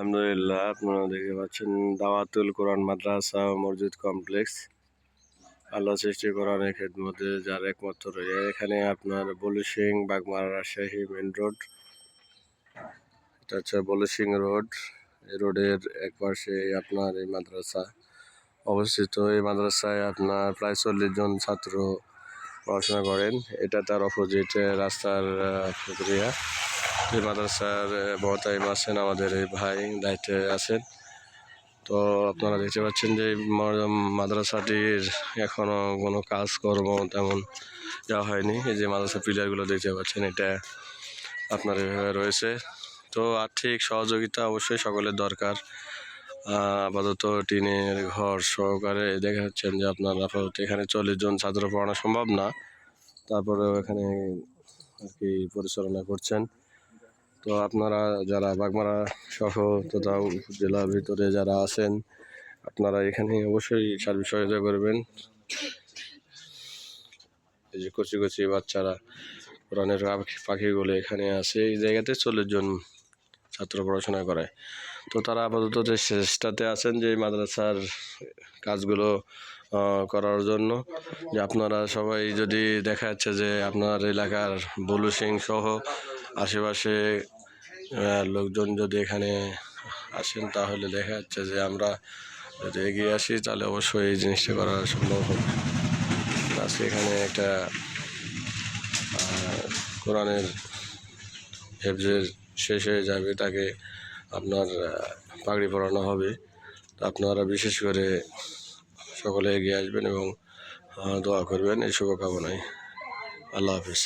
আলহামদুলিল্লাহ, আপনারা দেখতে পাচ্ছেন দাওয়াতুল কোরআন মাদ্রাসা মসজিদ কমপ্লেক্স। আল্লাহ সৃষ্টি কোরআনের খেদমতে যার একমাত্র রয়েছে এখানে আপনার বলি সিং বাগমারা রাজশাহী মেন রোড এটা হচ্ছে বলি সিং রোড এই রোডের এক পাশে আপনার এই মাদ্রাসা অবস্থিত। এই মাদ্রাসায় আপনার প্রায় চল্লিশ জন ছাত্র পড়াশোনা করেন। এটা তার অপোজিটে রাস্তার প্রক্রিয়া। এই মাদ্রাসার মহতাইম আছেন, আমাদের এই ভাই দায়িত্বে আছেন। তো আপনারা দেখতে পাচ্ছেন যে মাদ্রাসাটির এখনও কোনো কাজকর্ম তেমন দেওয়া হয়নি। এই যে মাদ্রাসা পিলারগুলো দেখতে পাচ্ছেন, এটা আপনার এভাবে রয়েছে। তো আর্থিক সহযোগিতা অবশ্যই সকলের দরকার। আপাতত টিনের ঘর সহকারে দেখা যাচ্ছেন যে আপনার আপাতত এখানে চল্লিশ জন ছাত্র পড়ানো সম্ভব না। তারপরেও এখানে আর কি পরিচালনা করছেন। তো আপনারা যারা বাগমারা সহ তথা জেলার ভিতরে যারা আছেন, আপনারা এখানে অবশ্যই সার্বিক সহায়তা করবেন। এই যে কচি কচি বাচ্চারা কোরআনের পাখিগুলো এখানে আছে। এই জায়গাতে চল্লিশ জন ছাত্র পড়াশোনা করে। তো তারা আপাতত যে চেষ্টাতে আছেন যে মাদ্রাসার কাজগুলো করার জন্য, যে আপনারা সবাই যদি দেখা যাচ্ছে যে আপনার এলাকার বলু সিং সহ আশেপাশে লোকজন যদি এখানে আসেন, তাহলে দেখা যাচ্ছে যে আমরা যদি এগিয়ে আসি, তাহলে অবশ্যই এই জিনিসটা করা সম্ভব হবে। আজকে এখানে একটা কোরআনের হেফজের শেষ হয়ে যাবে, তাকে আপনার পাগড়ি পরানো হবে। আপনারা বিশেষ করে সকলে এগিয়ে আসবেন এবং দোয়া করবেন। এই শুভকামনায়। আল্লাহ হাফিজ।